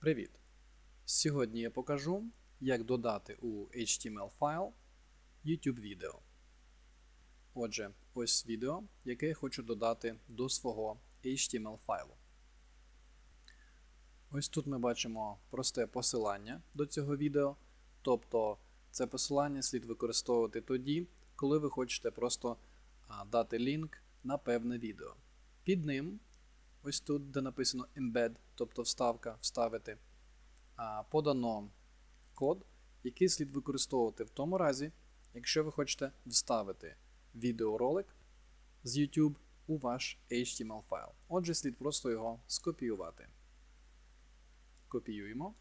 Привіт! Сьогодні я покажу, як додати у HTML файл YouTube відео. Отже, ось відео, яке я хочу додати до свого HTML файлу. Ось тут ми бачимо просте посилання до цього відео. Тобто це посилання слід використовувати тоді, коли ви хочете просто дати лінк на певне відео. Під ним, ось тут, де написано embed, тобто вставка, вставити, подано код, який слід використовувати в тому разі, якщо ви хочете вставити відеоролик з YouTube у ваш HTML файл. Отже, слід просто його скопіювати. Копіюємо.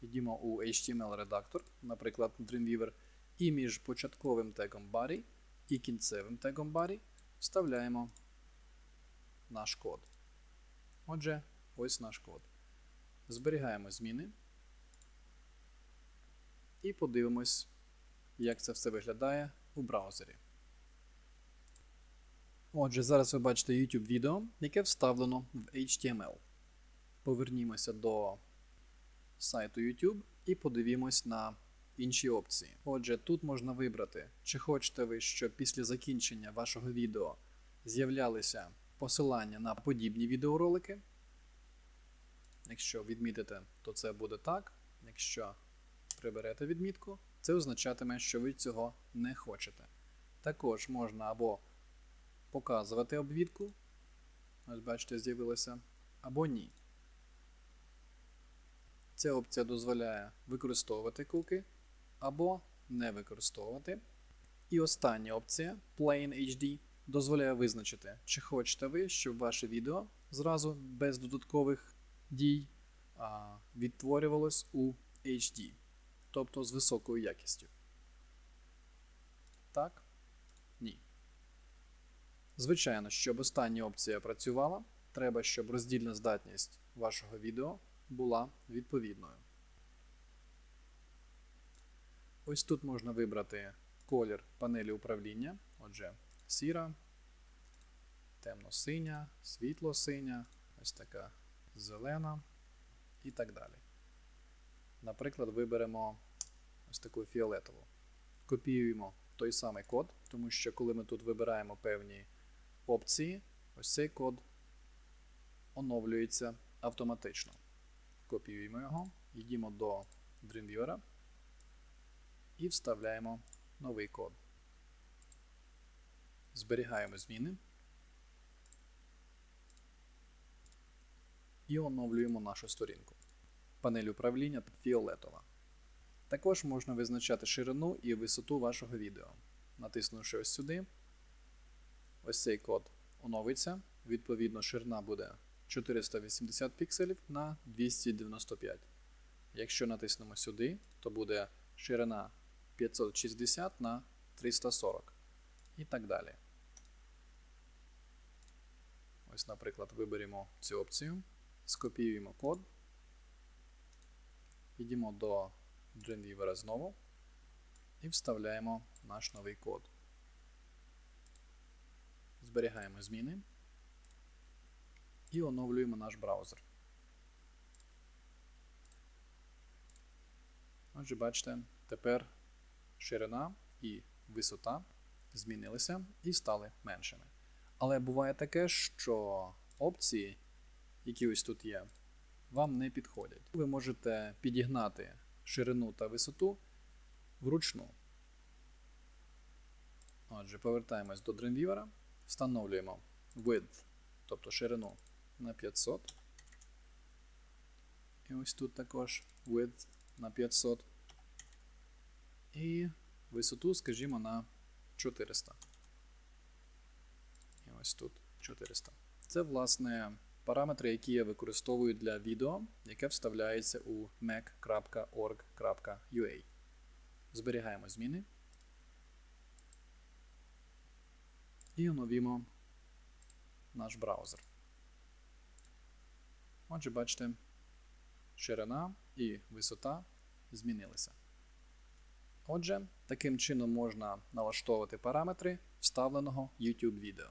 Йдемо у HTML-редактор, наприклад, Dreamweaver, і між початковим тегом body і кінцевим тегом body вставляємо наш код. Отже, ось наш код. Зберігаємо зміни і подивимось, як це все виглядає у браузері. Отже, зараз ви бачите YouTube відео, яке вставлено в HTML. Повернімося до сайту YouTube і подивімось на інші опції. Отже, тут можна вибрати, чи хочете ви, щоб після закінчення вашого відео з'являлися посилання на подібні відеоролики. Якщо відмітите, то це буде так. Якщо приберете відмітку, це означатиме, що ви цього не хочете. Також можна або показувати обвідку, ось бачите, з'явилося, або ні. Ця опція дозволяє використовувати куки або не використовувати. І остання опція Plain HD дозволяє визначити, чи хочете ви, щоб ваше відео зразу без додаткових дій відтворювалось у HD, тобто з високою якістю. Так? Ні. Звичайно, щоб остання опція працювала, треба, щоб роздільна здатність вашого відео була відповідною. Ось тут можна вибрати колір панелі управління. Отже, сіра, темно-синя, світло-синя, ось така зелена і так далі. Наприклад, виберемо ось таку фіолетову. Копіюємо той самий код, тому що коли ми тут вибираємо певні опції, ось цей код оновлюється автоматично. Копіюємо його, йдемо до Dreamweaver і вставляємо новий код. Зберігаємо зміни і оновлюємо нашу сторінку. Панель управління фіолетова. Також можна визначати ширину і висоту вашого відео. Натиснувши ось сюди, ось цей код оновиться. Відповідно, ширина буде 480 пікселів на 295. Якщо натиснемо сюди, то буде ширина 560 на 340 і так далі. Ось, наприклад, виберемо цю опцію, скопіюємо код, йдемо до Dreamweaver знову і вставляємо наш новий код. Зберігаємо зміни і оновлюємо наш браузер. Отже, бачите, тепер ширина і висота змінилися і стали меншими. Але буває таке, що опції, які ось тут є, вам не підходять. Ви можете підігнати ширину та висоту вручну. Отже, повертаємось до Dreamweaver, встановлюємо width, тобто ширину на 500. І ось тут також width на 500. І висоту, скажімо, на 400. Ось тут 400. Це, власне, параметри, які я використовую для відео, яке вставляється у mac.org.ua. Зберігаємо зміни. І оновімо наш браузер. Отже, бачите, ширина і висота змінилися. Отже, таким чином можна налаштовувати параметри вставленого YouTube відео.